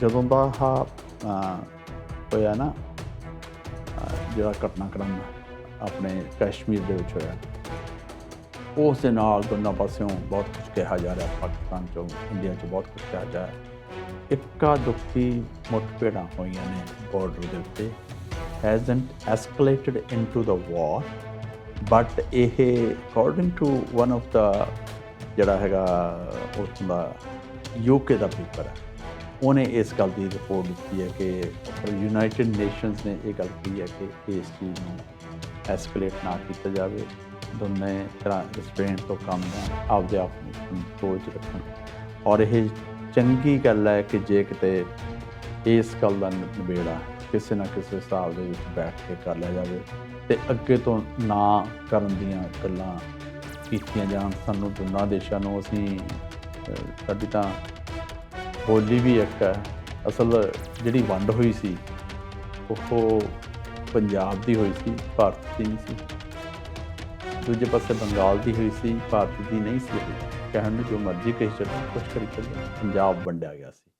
ਜਦੋਂ ਦਾ ਹਾ ਹੋਇਆ ਨਾ ਜਿਹੜਾ ਘਟਨਾਕ੍ਰਮ ਆਪਣੇ ਕਸ਼ਮੀਰ ਦੇ ਵਿੱਚ ਹੋਇਆ, ਉਸ ਦੇ ਨਾਲ ਦੋਨਾਂ ਪਾਸਿਓਂ ਬਹੁਤ ਕੁਝ ਕਿਹਾ ਜਾ ਰਿਹਾ, ਪਾਕਿਸਤਾਨ ਚੋਂ, ਇੰਡੀਆ ਚੋਂ ਬਹੁਤ ਕੁਝ ਕਿਹਾ ਜਾ ਰਿਹਾ। ਇੱਕਾ ਦੁੱਖੀ ਮੁੱਠਭੇੜਾਂ ਹੋਈਆਂ ਨੇ ਬਾਰਡਰ ਦੇ ਉੱਤੇ, hasn't escalated into the war but ਇਹ according to one of the ਜਿਹੜਾ ਹੈਗਾ ਉੱਥੋਂ ਦਾ ਯੂਕੇ ਦਾ ਪੇਪਰ ਹੈ। ਉਹਨੇ ਇਸ ਗੱਲ ਦੀ ਰਿਪੋਰਟ ਦਿੱਤੀ ਹੈ ਕਿ ਯੂਨਾਈਟਿਡ ਨੇਸ਼ਨਸ ਨੇ ਇਹ ਗੱਲ ਕਹੀ ਹੈ ਕਿ ਇਸ ਚੀਜ਼ ਨੂੰ ਐਸਕੇਲੇਟ ਨਾ ਕੀਤਾ ਜਾਵੇ। ਦੋਨੇ ਤਰ੍ਹਾਂ ਰਿਸਟ੍ਰੇਂਟ ਤੋਂ ਕੰਮ ਲੈਣ ਆਪਦੇ ਆਪ ਨੂੰ ਕੰਟਰੋਲ 'ਚ ਰੱਖਣ। ਔਰ ਇਹ ਚੰਗੀ ਗੱਲ ਹੈ ਕਿ ਜੇ ਕਿਤੇ ਇਸ ਗੱਲ ਦਾ ਨਿਬੇੜਾ ਕਿਸੇ ਨਾ ਕਿਸੇ ਹਿਸਾਬ ਦੇ ਵਿੱਚ ਬੈਠ ਕੇ ਕਰ ਲਿਆ ਜਾਵੇ ਤੇ ਅੱਗੇ ਤੋਂ ਨਾ ਕਰਨ ਦੀਆਂ ਗੱਲਾਂ ਕੀਤੀਆਂ ਜਾਣ ਸਾਨੂੰ ਦੋਨਾਂ ਦੇਸ਼ਾਂ ਨੂੰ ਅਸੀਂ ਅਹ, ਸਾਡੀ ਤਾਂ ਹੋਲੀ ਵੀ ਇੱਕ ਹੈ। ਅਸਲ ਜਿਹੜੀ ਵੰਡ ਹੋਈ ਸੀ, ਉਹ ਪੰਜਾਬ ਦੀ ਹੋਈ ਸੀ, ਭਾਰਤ ਦੀ ਨਹੀਂ ਸੀ। ਦੂਜੇ ਪਾਸੇ ਬੰਗਾਲ ਦੀ ਹੋਈ ਸੀ, ਭਾਰਤ ਦੀ ਨਹੀਂ ਸੀ। ਕਹਿਣ ਨੂੰ ਜੋ ਮਰਜ਼ੀ ਕਹੀ ਚੱਲੋ, ਕੁਛ ਕਰੀ ਚੱਲੋ, ਪੰਜਾਬ ਵੰਡਿਆ ਗਿਆ ਸੀ।